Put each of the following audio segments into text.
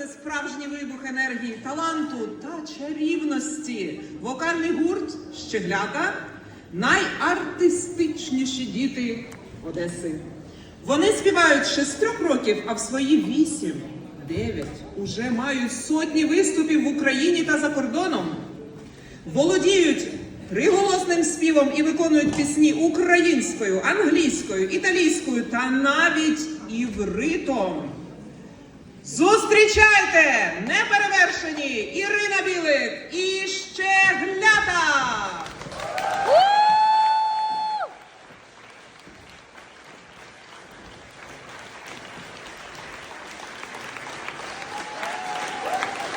це справжній вибух енергії, таланту та чарівності. Вокальний гурт Щеглята найартистичніші діти Одеси. Вони співають з шестьох років, а в свої вісім, дев'ять уже мають сотні виступів в Україні та за кордоном. Володіють приголосним співом і виконують пісні українською, англійською, італійською та навіть івритом. Зустрічайте неперевершені Ірина Білик і Щеглята!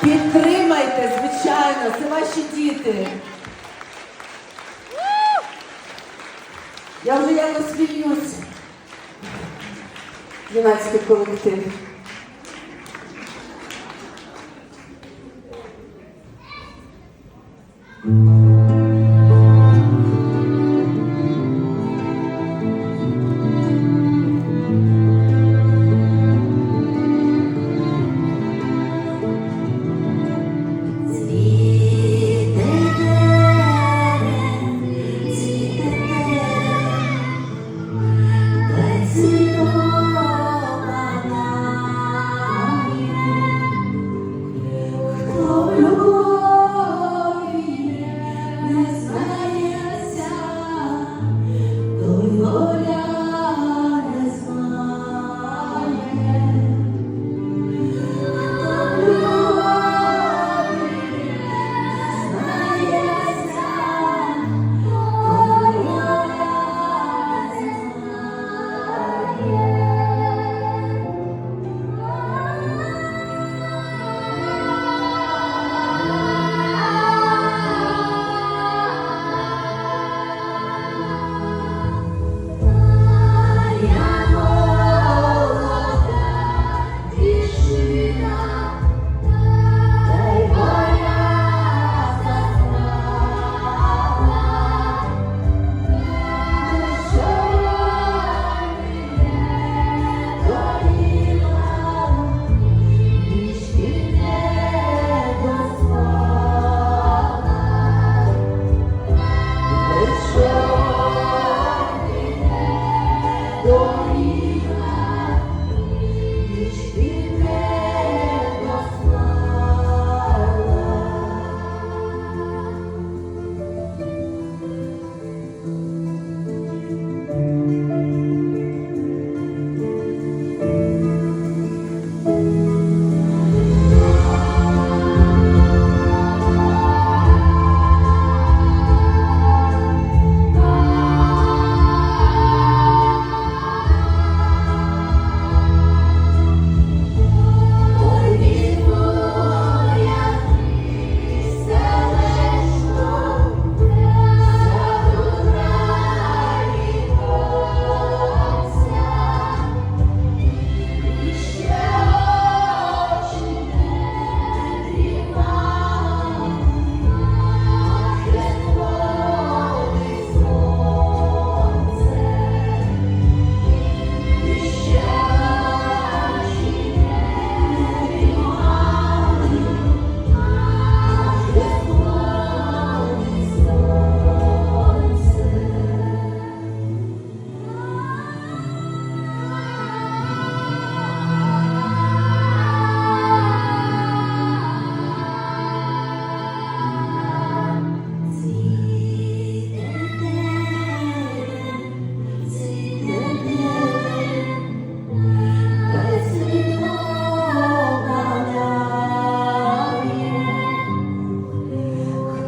Підтримайте, звичайно, це ваші діти. Я вже якось сміюсь. Юнацький колектив. Lord.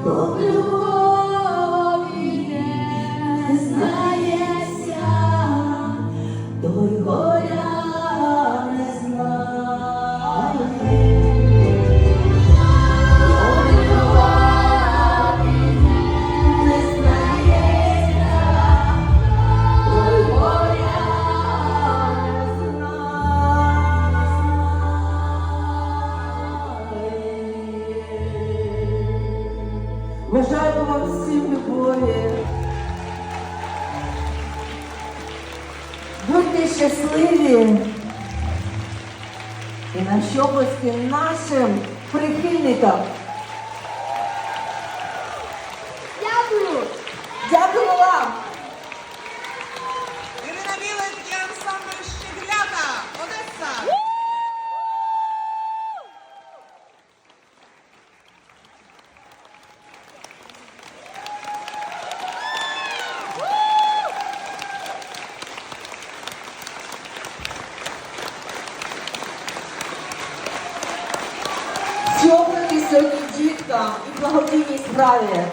próprio Бажаємо вам всім любові. Будьте щасливі і наші області нашим прихильникам. Дякую! Дякую вам! Ірина Білик і ансамбль Щеглята, Одеса. Сьогодні сьогодні діткам і благодійній справі,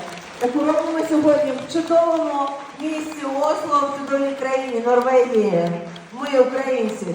яку робимо сьогодні в чудовому місці Осло в чудовій країні Норвегії. Ми українці.